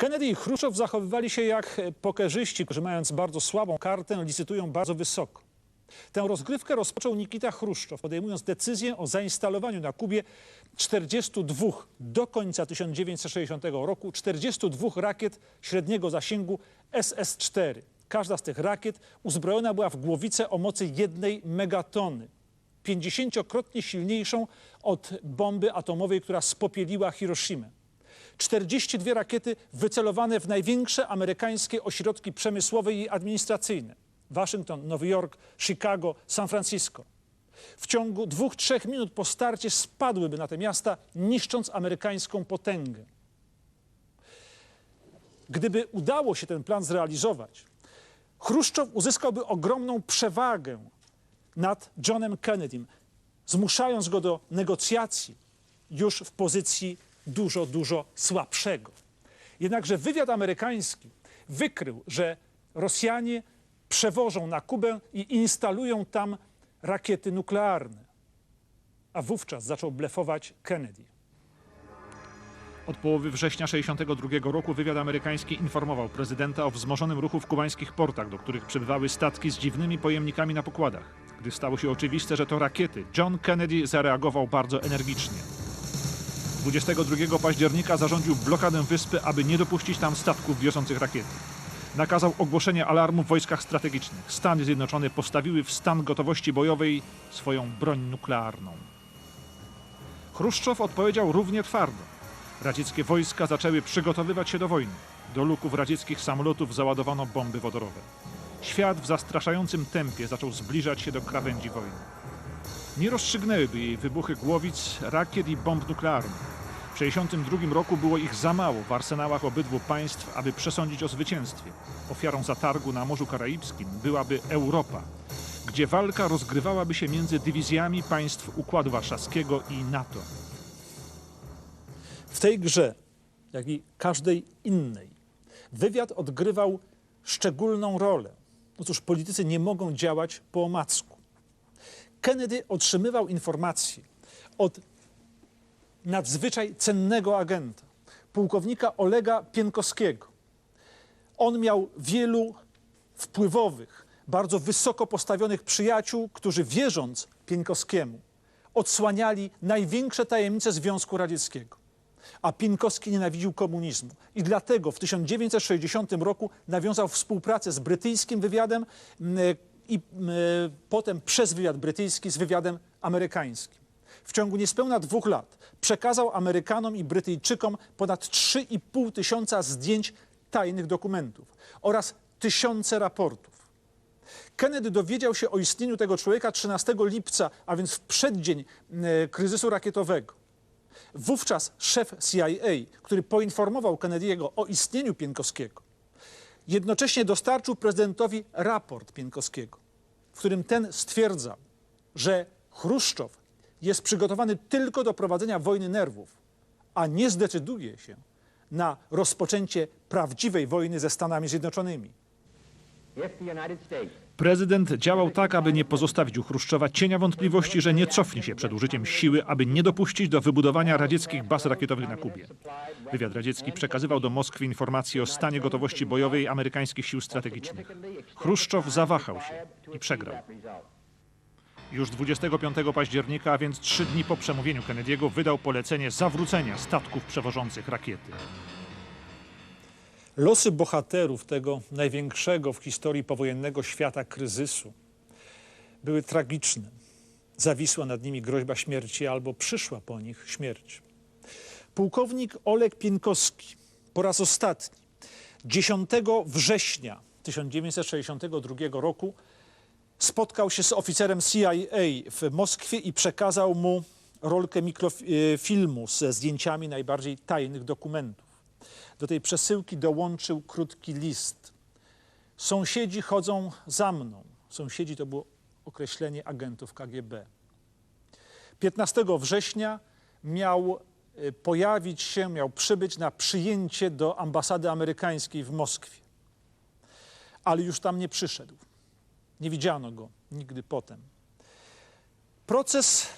Kennedy i Chruszczow zachowywali się jak pokerzyści, którzy mając bardzo słabą kartę, licytują bardzo wysoko. Tę rozgrywkę rozpoczął Nikita Chruszczow, podejmując decyzję o zainstalowaniu na Kubie 42 do końca 1960 roku 42 rakiet średniego zasięgu SS-4. Każda z tych rakiet uzbrojona była w głowicę o mocy jednej megatony. 50-krotnie silniejszą od bomby atomowej, która spopieliła Hiroshimę. 42 rakiety wycelowane w największe amerykańskie ośrodki przemysłowe i administracyjne. Waszyngton, Nowy Jork, Chicago, San Francisco. W ciągu dwóch, trzech minut po starcie spadłyby na te miasta, niszcząc amerykańską potęgę. Gdyby udało się ten plan zrealizować, Chruszczow uzyskałby ogromną przewagę nad Johnem Kennedym, zmuszając go do negocjacji już w pozycji dużo, dużo słabszego. Jednakże wywiad amerykański wykrył, że Rosjanie przewożą na Kubę i instalują tam rakiety nuklearne. A wówczas zaczął blefować Kennedy. Od połowy września 1962 roku wywiad amerykański informował prezydenta o wzmożonym ruchu w kubańskich portach, do których przybywały statki z dziwnymi pojemnikami na pokładach. Gdy stało się oczywiste, że to rakiety, John Kennedy zareagował bardzo energicznie. 22 października zarządził blokadę wyspy, aby nie dopuścić tam statków wiozących rakiety. Nakazał ogłoszenie alarmu w wojskach strategicznych. Stany Zjednoczone postawiły w stan gotowości bojowej swoją broń nuklearną. Chruszczow odpowiedział równie twardo. Radzieckie wojska zaczęły przygotowywać się do wojny. Do luków radzieckich samolotów załadowano bomby wodorowe. Świat w zastraszającym tempie zaczął zbliżać się do krawędzi wojny. Nie rozstrzygnęłyby jej wybuchy głowic, rakiet i bomb nuklearnych. W 1962 roku było ich za mało w arsenałach obydwu państw, aby przesądzić o zwycięstwie. Ofiarą zatargu na Morzu Karaibskim byłaby Europa, gdzie walka rozgrywałaby się między dywizjami państw Układu Warszawskiego i NATO. W tej grze, jak i każdej innej, wywiad odgrywał szczególną rolę. Otóż politycy nie mogą działać po omacku. Kennedy otrzymywał informacje od nadzwyczaj cennego agenta, pułkownika Olega Pienkowskiego. On miał wielu wpływowych, bardzo wysoko postawionych przyjaciół, którzy wierząc Pienkowskiemu, odsłaniali największe tajemnice Związku Radzieckiego. A Pienkowski nienawidził komunizmu i dlatego w 1960 roku nawiązał współpracę z brytyjskim wywiadem m, i m, potem przez wywiad brytyjski z wywiadem amerykańskim. W ciągu niespełna dwóch lat przekazał Amerykanom i Brytyjczykom ponad 3,5 tysiąca zdjęć tajnych dokumentów oraz tysiące raportów. Kennedy dowiedział się o istnieniu tego człowieka 13 lipca, a więc w przeddzień e, kryzysu rakietowego. Wówczas szef CIA, który poinformował Kennedy'ego o istnieniu Pienkowskiego, jednocześnie dostarczył prezydentowi raport Pienkowskiego, w którym ten stwierdzał, że Chruszczow jest przygotowany tylko do prowadzenia wojny nerwów, a nie zdecyduje się na rozpoczęcie prawdziwej wojny ze Stanami Zjednoczonymi. Prezydent działał tak, aby nie pozostawić u Chruszczowa cienia wątpliwości, że nie cofnie się przed użyciem siły, aby nie dopuścić do wybudowania radzieckich baz rakietowych na Kubie. Wywiad radziecki przekazywał do Moskwy informacje o stanie gotowości bojowej amerykańskich sił strategicznych. Chruszczow zawahał się i przegrał. Już 25 października, a więc trzy dni po przemówieniu Kennedy'ego, wydał polecenie zawrócenia statków przewożących rakiety. Losy bohaterów tego największego w historii powojennego świata kryzysu były tragiczne. Zawisła nad nimi groźba śmierci albo przyszła po nich śmierć. Pułkownik Oleg Pienkowski po raz ostatni 10 września 1962 roku spotkał się z oficerem CIA w Moskwie i przekazał mu rolkę mikrofilmu ze zdjęciami najbardziej tajnych dokumentów. Do tej przesyłki dołączył krótki list. Sąsiedzi chodzą za mną. Sąsiedzi to było określenie agentów KGB. 15 września miał y, pojawić się, miał przybyć na przyjęcie do ambasady amerykańskiej w Moskwie. Ale już tam nie przyszedł. Nie widziano go nigdy potem. Proces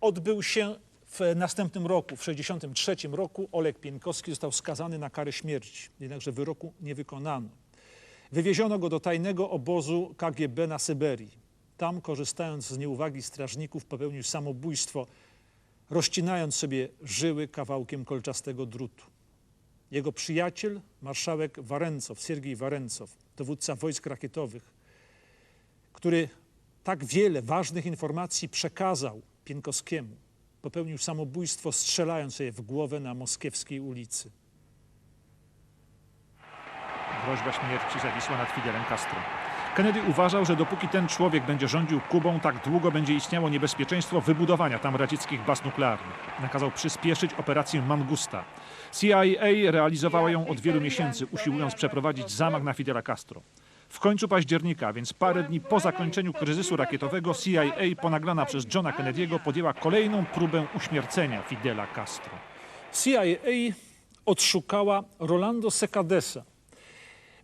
odbył się W następnym roku, w 1963 roku, Oleg Pienkowski został skazany na karę śmierci, jednakże wyroku nie wykonano. Wywieziono go do tajnego obozu KGB na Syberii. Tam, korzystając z nieuwagi strażników, popełnił samobójstwo, rozcinając sobie żyły kawałkiem kolczastego drutu. Jego przyjaciel, marszałek Warencow, Siergiej Warencow, dowódca wojsk rakietowych, który tak wiele ważnych informacji przekazał Pienkowskiemu, popełnił samobójstwo, strzelając sobie w głowę na moskiewskiej ulicy. Groźba śmierci zawisła nad Fidelem Castro. Kennedy uważał, że dopóki ten człowiek będzie rządził Kubą, tak długo będzie istniało niebezpieczeństwo wybudowania tam radzieckich baz nuklearnych. Nakazał przyspieszyć operację Mangusta. CIA realizowała ją od wielu miesięcy, usiłując przeprowadzić zamach na Fidela Castro. W końcu października, więc parę dni po zakończeniu kryzysu rakietowego, CIA ponaglana przez Johna Kennedy'ego podjęła kolejną próbę uśmiercenia Fidela Castro. CIA odszukała Rolando Secadesa,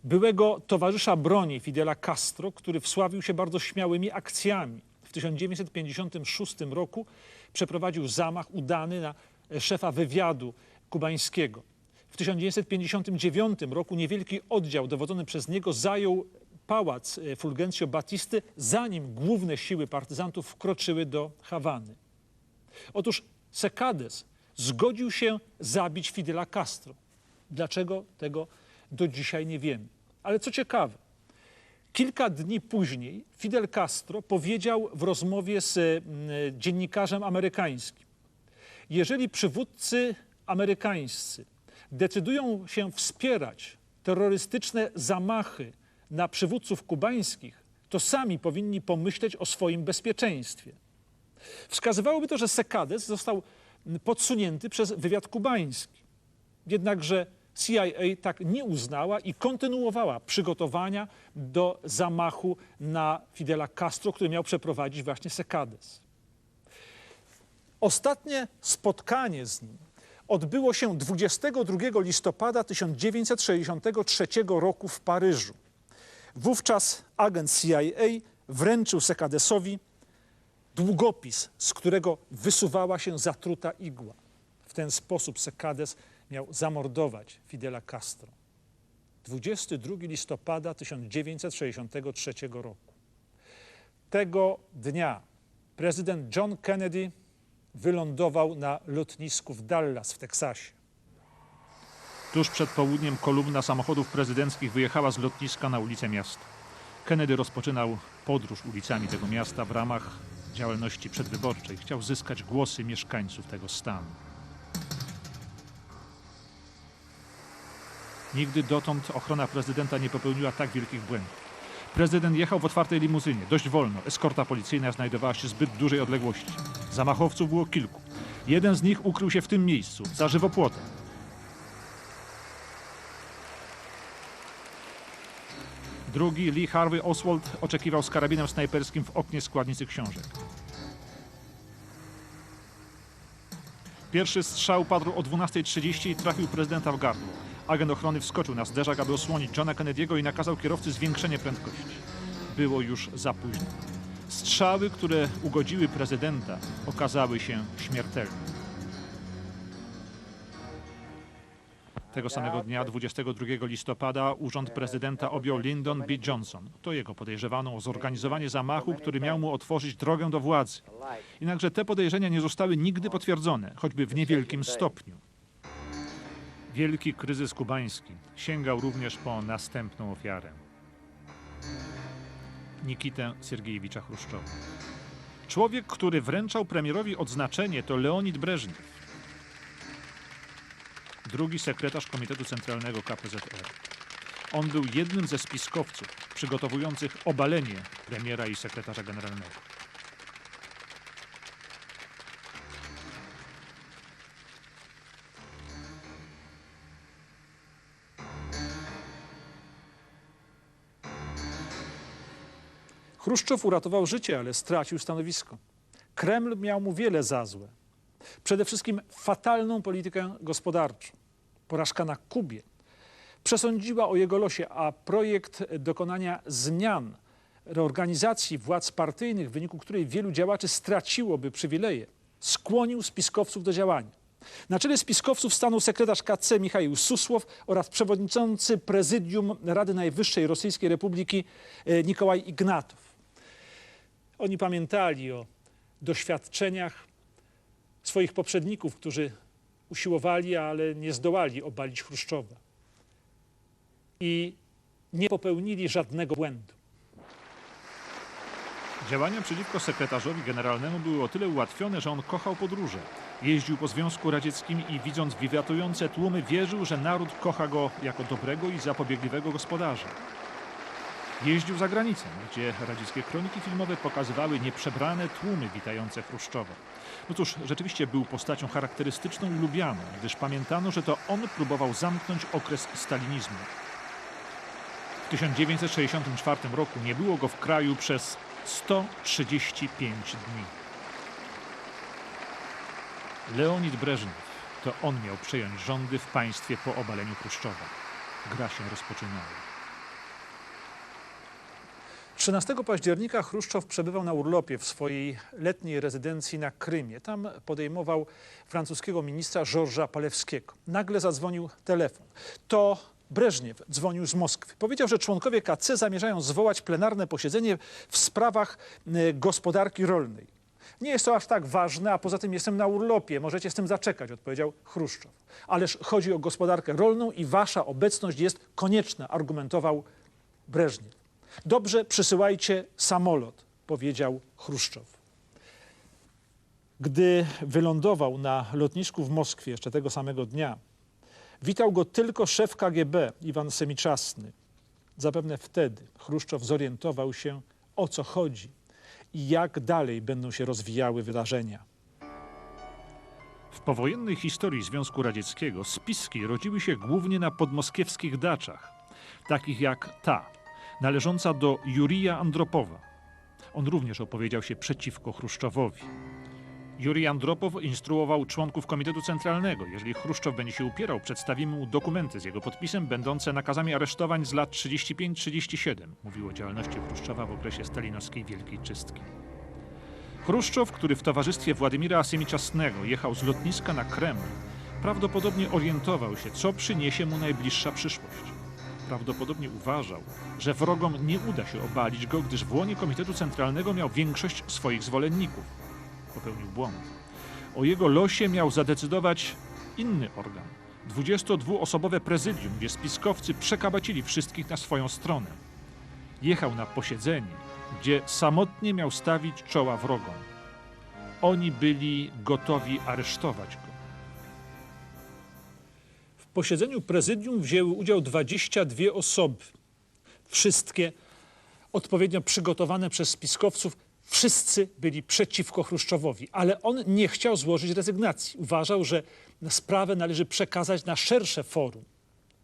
byłego towarzysza broni Fidela Castro, który wsławił się bardzo śmiałymi akcjami. W 1956 roku przeprowadził zamach udany na szefa wywiadu kubańskiego. W 1959 roku niewielki oddział dowodzony przez niego zajął pałac e, Fulgencio Batisty, zanim główne siły partyzantów wkroczyły do Hawany. Otóż Secades zgodził się zabić Fidela Castro. Dlaczego tego do dzisiaj nie wiemy. Ale co ciekawe, kilka dni później Fidel Castro powiedział w rozmowie z mm, dziennikarzem amerykańskim: Jeżeli przywódcy amerykańscy decydują się wspierać terrorystyczne zamachy na przywódców kubańskich, to sami powinni pomyśleć o swoim bezpieczeństwie. Wskazywałoby to, że Secades został podsunięty przez wywiad kubański. Jednakże CIA tak nie uznała i kontynuowała przygotowania do zamachu na Fidela Castro, który miał przeprowadzić właśnie Secades. Ostatnie spotkanie z nim odbyło się 22 listopada 1963 roku w Paryżu. Wówczas agent CIA wręczył Secadesowi długopis, z którego wysuwała się zatruta igła. W ten sposób Secades miał zamordować Fidela Castro. 22 listopada 1963 roku. Tego dnia prezydent John Kennedy wylądował na lotnisku w Dallas w Teksasie. Tuż przed południem kolumna samochodów prezydenckich wyjechała z lotniska na ulicę miasta. Kennedy rozpoczynał podróż ulicami tego miasta w ramach działalności przedwyborczej. Chciał zyskać głosy mieszkańców tego stanu. Nigdy dotąd ochrona prezydenta nie popełniła tak wielkich błędów. Prezydent jechał w otwartej limuzynie, dość wolno. Eskorta policyjna znajdowała się zbyt dużej odległości. Zamachowców było kilku. Jeden z nich ukrył się w tym miejscu, za żywopłotem. Drugi, Lee Harvey Oswald, oczekiwał z karabinem snajperskim w oknie składnicy książek. Pierwszy strzał padł o 12.30 i trafił prezydenta w gardło. Agent ochrony wskoczył na zderzak, aby osłonić Johna Kennedy'ego i nakazał kierowcy zwiększenie prędkości. Było już za późno. Strzały, które ugodziły prezydenta, okazały się śmiertelne. Tego samego dnia, 22 listopada, urząd prezydenta objął Lyndon B. Johnson. To jego podejrzewano o zorganizowanie zamachu, który miał mu otworzyć drogę do władzy. Jednakże te podejrzenia nie zostały nigdy potwierdzone, choćby w niewielkim stopniu. Wielki kryzys kubański sięgał również po następną ofiarę. Nikitę Siergiejewicza Chruszczowa. Człowiek, który wręczał premierowi odznaczenie, to Leonid Breżniew, drugi sekretarz Komitetu Centralnego KPZR. On był jednym ze spiskowców przygotowujących obalenie premiera i sekretarza generalnego. Chruszczow uratował życie, ale stracił stanowisko. Kreml miał mu wiele za złe. Przede wszystkim fatalną politykę gospodarczą. Porażka na Kubie przesądziła o jego losie, a projekt dokonania zmian, reorganizacji władz partyjnych, w wyniku której wielu działaczy straciłoby przywileje, skłonił spiskowców do działania. Na czele spiskowców stanął sekretarz KC Michał Susłow oraz przewodniczący prezydium Rady Najwyższej Rosyjskiej Republiki e, Nikołaj Ignatow. Oni pamiętali o doświadczeniach swoich poprzedników, którzy usiłowali, ale nie zdołali obalić Chruszczowa. I nie popełnili żadnego błędu. Działania przeciwko sekretarzowi generalnemu były o tyle ułatwione, że on kochał podróże. Jeździł po Związku Radzieckim i widząc wiwatujące tłumy wierzył, że naród kocha go jako dobrego i zapobiegliwego gospodarza. Jeździł za granicę, gdzie radzieckie kroniki filmowe pokazywały nieprzebrane tłumy witające Chruszczowa. No cóż, rzeczywiście był postacią charakterystyczną i lubianą, gdyż pamiętano, że to on próbował zamknąć okres stalinizmu. W 1964 roku nie było go w kraju przez 135 dni. Leonid Breżniew to on miał przejąć rządy w państwie po obaleniu Chruszczowa. Gra się rozpoczynała. 13 października Chruszczow przebywał na urlopie w swojej letniej rezydencji na Krymie. Tam podejmował francuskiego ministra Georgesa Palewskiego. Nagle zadzwonił telefon. To Breżniew dzwonił z Moskwy. Powiedział, że członkowie KC zamierzają zwołać plenarne posiedzenie w sprawach e, gospodarki rolnej. Nie jest to aż tak ważne, a poza tym jestem na urlopie. Możecie z tym zaczekać, odpowiedział Chruszczow. Ależ chodzi o gospodarkę rolną i wasza obecność jest konieczna, argumentował Breżniew. Dobrze, przysyłajcie samolot, powiedział Chruszczow. Gdy wylądował na lotnisku w Moskwie jeszcze tego samego dnia, witał go tylko szef KGB Iwan Semiczasny. Zapewne wtedy Chruszczow zorientował się, o co chodzi i jak dalej będą się rozwijały wydarzenia. W powojennej historii Związku Radzieckiego spiski rodziły się głównie na podmoskiewskich daczach, takich jak ta, należąca do Jurija Andropowa. On również opowiedział się przeciwko Chruszczowowi. Jurij Andropow instruował członków Komitetu Centralnego. Jeżeli Chruszczow będzie się upierał, przedstawimy mu dokumenty z jego podpisem, będące nakazami aresztowań z lat 35-37. Mówił o działalności Chruszczowa w okresie stalinowskiej Wielkiej Czystki. Chruszczow, który w towarzystwie Władimira Siemiczasnego jechał z lotniska na Kreml, prawdopodobnie orientował się, co przyniesie mu najbliższa przyszłość. Prawdopodobnie uważał, że wrogom nie uda się obalić go, gdyż w łonie Komitetu Centralnego miał większość swoich zwolenników. Popełnił błąd. O jego losie miał zadecydować inny organ. 22-osobowe prezydium, gdzie spiskowcy przekabacili wszystkich na swoją stronę. Jechał na posiedzenie, gdzie samotnie miał stawić czoła wrogom. Oni byli gotowi aresztować go. Posiedzeniu prezydium wzięły udział 22 osoby. Wszystkie odpowiednio przygotowane przez spiskowców. Wszyscy byli przeciwko Chruszczowowi, ale on nie chciał złożyć rezygnacji. Uważał, że sprawę należy przekazać na szersze forum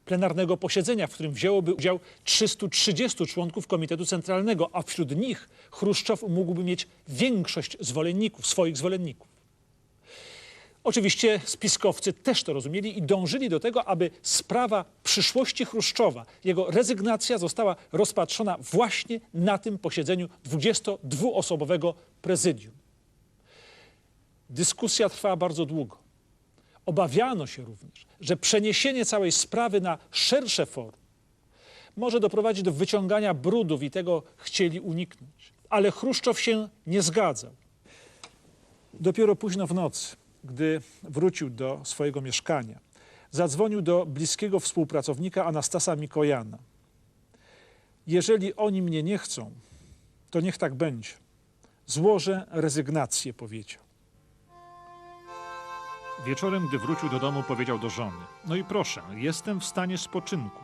plenarnego posiedzenia, w którym wzięłoby udział 330 członków Komitetu Centralnego, a wśród nich Chruszczow mógłby mieć większość zwolenników, swoich zwolenników. Oczywiście spiskowcy też to rozumieli i dążyli do tego, aby sprawa przyszłości Chruszczowa, jego rezygnacja została rozpatrzona właśnie na tym posiedzeniu 22-osobowego prezydium. Dyskusja trwała bardzo długo. Obawiano się również, że przeniesienie całej sprawy na szersze forum może doprowadzić do wyciągania brudów i tego chcieli uniknąć. Ale Chruszczow się nie zgadzał. Dopiero późno w nocy, gdy wrócił do swojego mieszkania, zadzwonił do bliskiego współpracownika Anastasa Mikojana. Jeżeli oni mnie nie chcą, to niech tak będzie. Złożę rezygnację, powiedział. Wieczorem, gdy wrócił do domu, powiedział do żony: No i proszę, jestem w stanie spoczynku.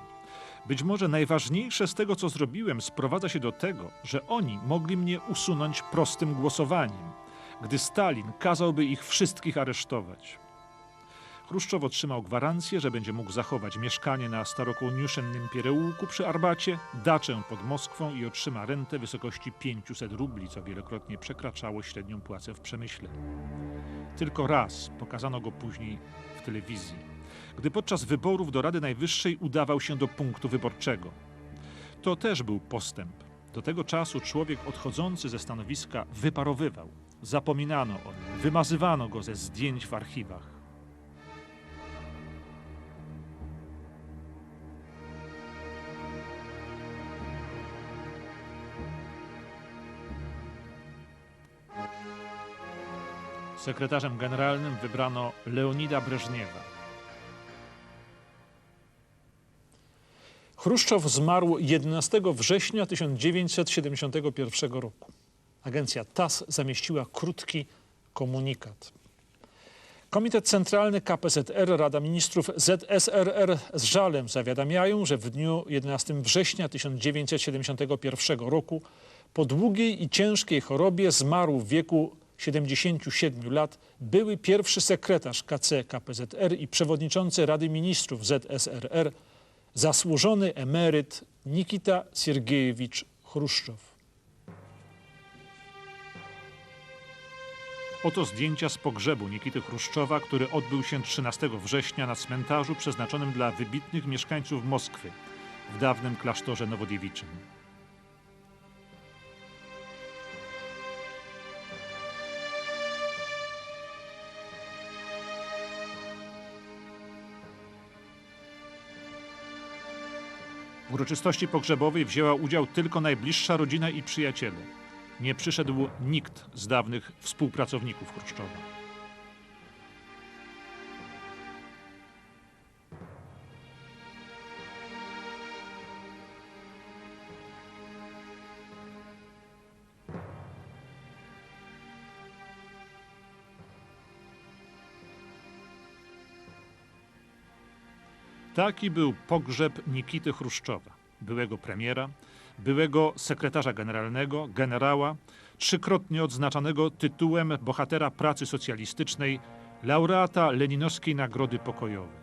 Być może najważniejsze z tego, co zrobiłem, sprowadza się do tego, że oni mogli mnie usunąć prostym głosowaniem, gdy Stalin kazałby ich wszystkich aresztować. Chruszczow otrzymał gwarancję, że będzie mógł zachować mieszkanie na starokołniuszennym Pierełku przy Arbacie, daczę pod Moskwą i otrzyma rentę wysokości 500 rubli, co wielokrotnie przekraczało średnią płacę w przemyśle. Tylko raz pokazano go później w telewizji, gdy podczas wyborów do Rady Najwyższej udawał się do punktu wyborczego. To też był postęp. Do tego czasu człowiek odchodzący ze stanowiska wyparowywał. Zapominano o nim, wymazywano go ze zdjęć w archiwach. Sekretarzem generalnym wybrano Leonida Breżniewa. Chruszczow zmarł 11 września 1971 roku. Agencja TAS zamieściła krótki komunikat. Komitet Centralny KPZR, Rada Ministrów ZSRR z żalem zawiadamiają, że w dniu 11 września 1971 roku po długiej i ciężkiej chorobie zmarł w wieku 77 lat były pierwszy sekretarz KC KPZR i przewodniczący Rady Ministrów ZSRR, zasłużony emeryt Nikita Siergiejewicz Chruszczow. Oto zdjęcia z pogrzebu Nikity Chruszczowa, który odbył się 13 września na cmentarzu przeznaczonym dla wybitnych mieszkańców Moskwy w dawnym klasztorze Nowodiewiczym. W uroczystości pogrzebowej wzięła udział tylko najbliższa rodzina i przyjaciele. Nie przyszedł nikt z dawnych współpracowników Chruszczowa. Taki był pogrzeb Nikity Chruszczowa, byłego premiera, byłego sekretarza generalnego, generała, trzykrotnie odznaczanego tytułem bohatera pracy socjalistycznej, laureata Leninowskiej Nagrody Pokojowej.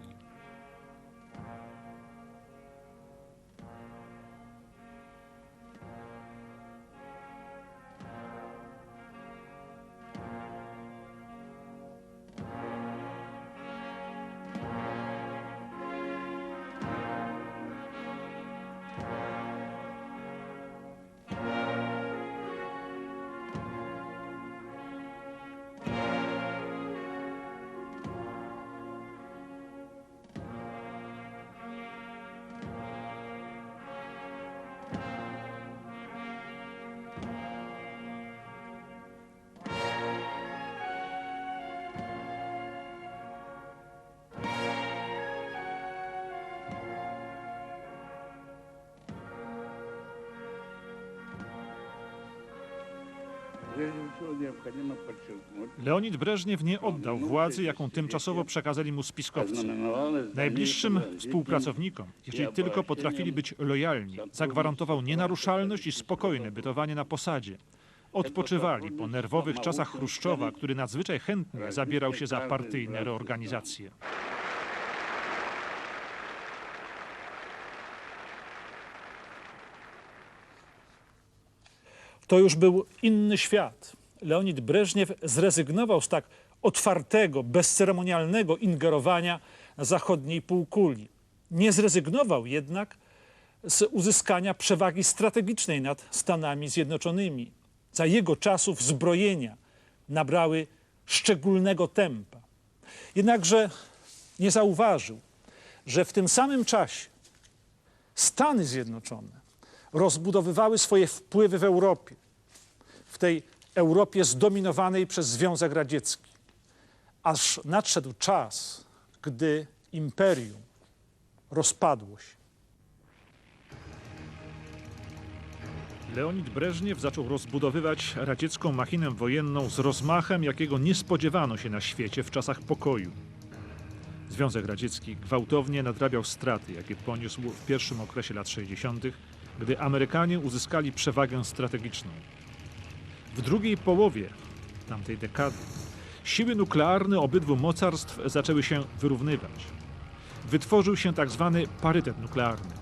Leonid Breżniew nie oddał władzy, jaką tymczasowo przekazali mu spiskowcy. Najbliższym współpracownikom, jeśli tylko potrafili być lojalni, zagwarantował nienaruszalność i spokojne bytowanie na posadzie. Odpoczywali po nerwowych czasach Chruszczowa, który nadzwyczaj chętnie zabierał się za partyjne reorganizacje. To już był inny świat. Leonid Breżniew zrezygnował z tak otwartego, bezceremonialnego ingerowania zachodniej półkuli. Nie zrezygnował jednak z uzyskania przewagi strategicznej nad Stanami Zjednoczonymi. Za jego czasów zbrojenia nabrały szczególnego tempa. Jednakże nie zauważył, że w tym samym czasie Stany Zjednoczone rozbudowywały swoje wpływy w Europie, w tej Europie zdominowanej przez Związek Radziecki. Aż nadszedł czas, gdy imperium rozpadło się. Leonid Breżniew zaczął rozbudowywać radziecką machinę wojenną z rozmachem, jakiego nie spodziewano się na świecie w czasach pokoju. Związek Radziecki gwałtownie nadrabiał straty, jakie poniósł w pierwszym okresie lat 60., gdy Amerykanie uzyskali przewagę strategiczną. W drugiej połowie tamtej dekady siły nuklearne obydwu mocarstw zaczęły się wyrównywać. Wytworzył się tak zwany parytet nuklearny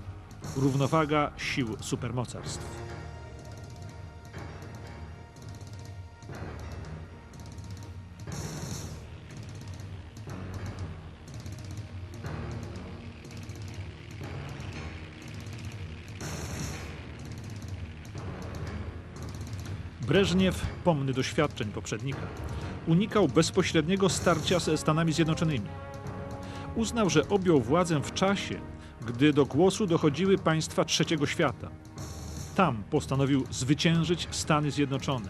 równowaga sił supermocarstw. Breżniew, pomny doświadczeń poprzednika, unikał bezpośredniego starcia ze Stanami Zjednoczonymi. Uznał, że objął władzę w czasie, gdy do głosu dochodziły państwa trzeciego świata. Tam postanowił zwyciężyć Stany Zjednoczone,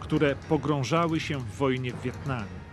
które pogrążały się w wojnie w Wietnamie.